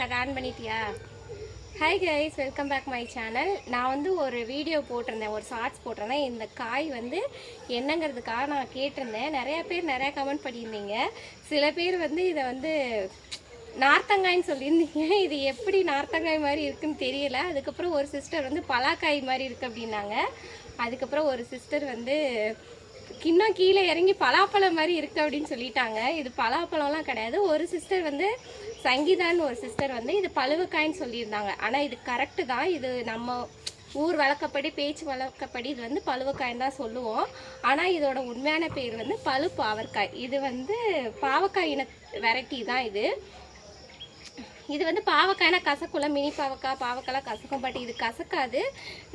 Cut on பண்ணிட்டியா? Hi guys welcome back my channel நான் வந்து ஒரு வீடியோ போட்டிருந்தேன் ஒரு ஷார்ட்ஸ் போட்டிருந்தேன். இந்த காய் வந்து என்னங்கிறதுக்காக நான் கேட்டிருந்தேன். நிறையா பேர் நிறையா கமெண்ட் பண்ணியிருந்தீங்க. சில பேர் வந்து இதை வந்து நார்த்தங்காய்ன்னு சொல்லியிருந்தீங்க. இது எப்படி நார்த்தங்காய் மாதிரி இருக்குன்னு தெரியல. அதுக்கப்புறம் ஒரு சிஸ்டர் வந்து பலாக்காய் மாதிரி இருக்குது அப்படின்னாங்க. அதுக்கப்புறம் ஒரு சிஸ்டர் வந்து கிண்ணம் கீழே இறங்கி பலாப்பழம் மாதிரி இருக்குது அப்படின்னு சொல்லிட்டாங்க. இது பலாப்பழம்லாம் கிடையாது. ஒரு சிஸ்டர் வந்து சங்கீதான்னு ஒரு சிஸ்டர் வந்து இது பழுவக்காய்ன்னு சொல்லியிருந்தாங்க. ஆனால் இது கரெக்டு தான். இது நம்ம ஊர் வழக்கப்படி பேச்சு வழக்கப்படி இது வந்து பழுவக்காய்ன்னு தான் சொல்லுவோம். ஆனால் இதோட உண்மையான பேர் வந்து பழு பாவற்காய் இது வந்து பாவக்காய் இன வெரைட்டி தான் இது. இது வந்து பாவக்காய்னா கசக்குள்ள மினி பாவக்காய் பாவக்காய்லாம் கசக்கும். பட் இது கசக்காது.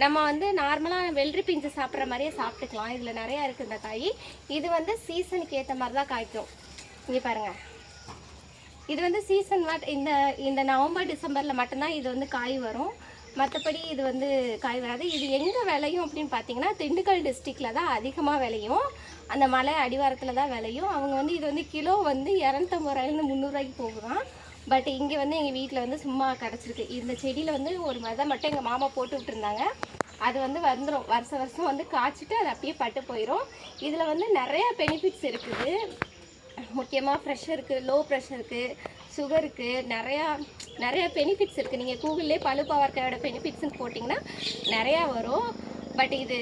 நம்ம வந்து நார்மலாக வெள்ளரி பிஞ்சு சாப்பிட்ற மாதிரியே சாப்பிட்டுக்கலாம். இதில் நிறையா இருக்குது இந்த காய். இது வந்து சீசனுக்கு ஏற்ற மாதிரி தான் காய்க்கும். இங்கே பாருங்கள் இது வந்து சீசன் மாட் இந்த இந்த நவம்பர் டிசம்பரில் மட்டும்தான் இது வந்து காய் வரும். மற்றபடி இது வந்து காய் வராது. இது எங்கே விளையும் அப்படின்னு பார்த்தீங்கன்னா திண்டுக்கல் டிஸ்ட்ரிக்டில் தான் அதிகமாக விளையும். அந்த மலை அடிவாரத்தில் தான் விளையும். அவங்க வந்து இது வந்து கிலோ வந்து இரநூத்தம்பது ரூபாயிலேருந்து முந்நூறுரூவாய்க்கு போகுதான் பட் இங்கே வந்து எங்கள் வீட்டில் வந்து சும்மா கிடச்சிருக்கு. இந்த செடியில் வந்து ஒரு விதை மட்டும் எங்கள் மாமா போட்டு விட்டுருந்தாங்க. அது வந்து வந்துடும் வருஷ வருஷம் வந்து காய்ச்சிட்டு அது அப்படியே பட்டு போயிடும் இதில் வந்து நிறையா பெனிஃபிட்ஸ் இருக்குது. முக்கியமாக ப்ரெஷருக்கு லோ ப்ரெஷருக்கு சுகருக்கு நிறையா நிறையா பெனிஃபிட்ஸ் இருக்குது நீங்கள் கூகுள்லேயே பழு பவர்க்கையோட பெனிஃபிட்ஸ்னு போட்டிங்கன்னா நிறையா வரும். பட் இது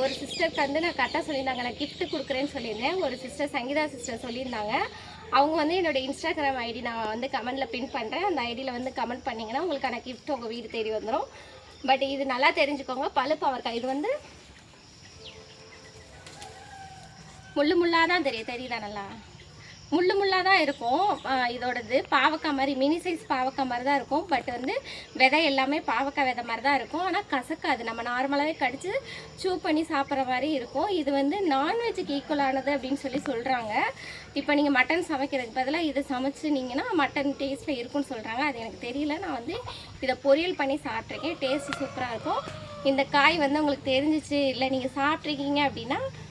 ஒரு சிஸ்டருக்கு வந்து நான் கரெக்டாக சொல்லியிருந்தாங்க. நான் கிஃப்ட் கொடுக்குறேன்னு சொல்லியிருந்தேன். ஒரு சிஸ்டர் சங்கீதா சிஸ்டர் சொல்லியிருந்தாங்க. அவங்க வந்து என்னோடய இன்ஸ்டாகிராம் ஐடி நான் வந்து கமெண்டில் பின் பண்ணுறேன் அந்த ஐடியில் வந்து கமெண்ட் பண்ணிங்கன்னா உங்களுக்கான கிஃப்ட் உங்கள் வீடு தேடி வந்துடும் பட் இது நல்லா தெரிஞ்சுக்கோங்க. பழுப்பு பவர்க்காய் இது வந்து முள்ளு முள்ளாக தான் தெரியும். தெரியல நல்லா. முள்ளு முள்ளாக தான் இருக்கும் இதோடது பாவக்காய் மாதிரி மினி சைஸ் பாவக்காய் மாதிரி தான் இருக்கும். பட் வந்து விதை எல்லாமே பாவக்காய் விதை மாதிரி தான் இருக்கும். ஆனால் கசக்காது. நம்ம நார்மலாகவே கடிச்சு சூ பண்ணி சாப்பிட்ற மாதிரி இருக்கும். இது வந்து நான்வெஜ்ஜுக்கு ஈக்குவலானது அப்படின்னு சொல்லி சொல்கிறாங்க இப்போ நீங்கள் மட்டன் சமைக்கிறதுக்கு பதிலாக இதை சமைச்சினீங்கன்னா மட்டன் டேஸ்ட்டில் இருக்கும்னு சொல்கிறாங்க அது எனக்கு தெரியல. நான் வந்து இதை பொரியல் பண்ணி சாப்பிட்ருக்கேன் டேஸ்ட் சூப்பராக இருக்கும். இந்த காய் வந்து உங்களுக்கு தெரிஞ்சிச்சு இல்லை நீங்கள் சாப்பிட்ருக்கீங்க அப்படின்னா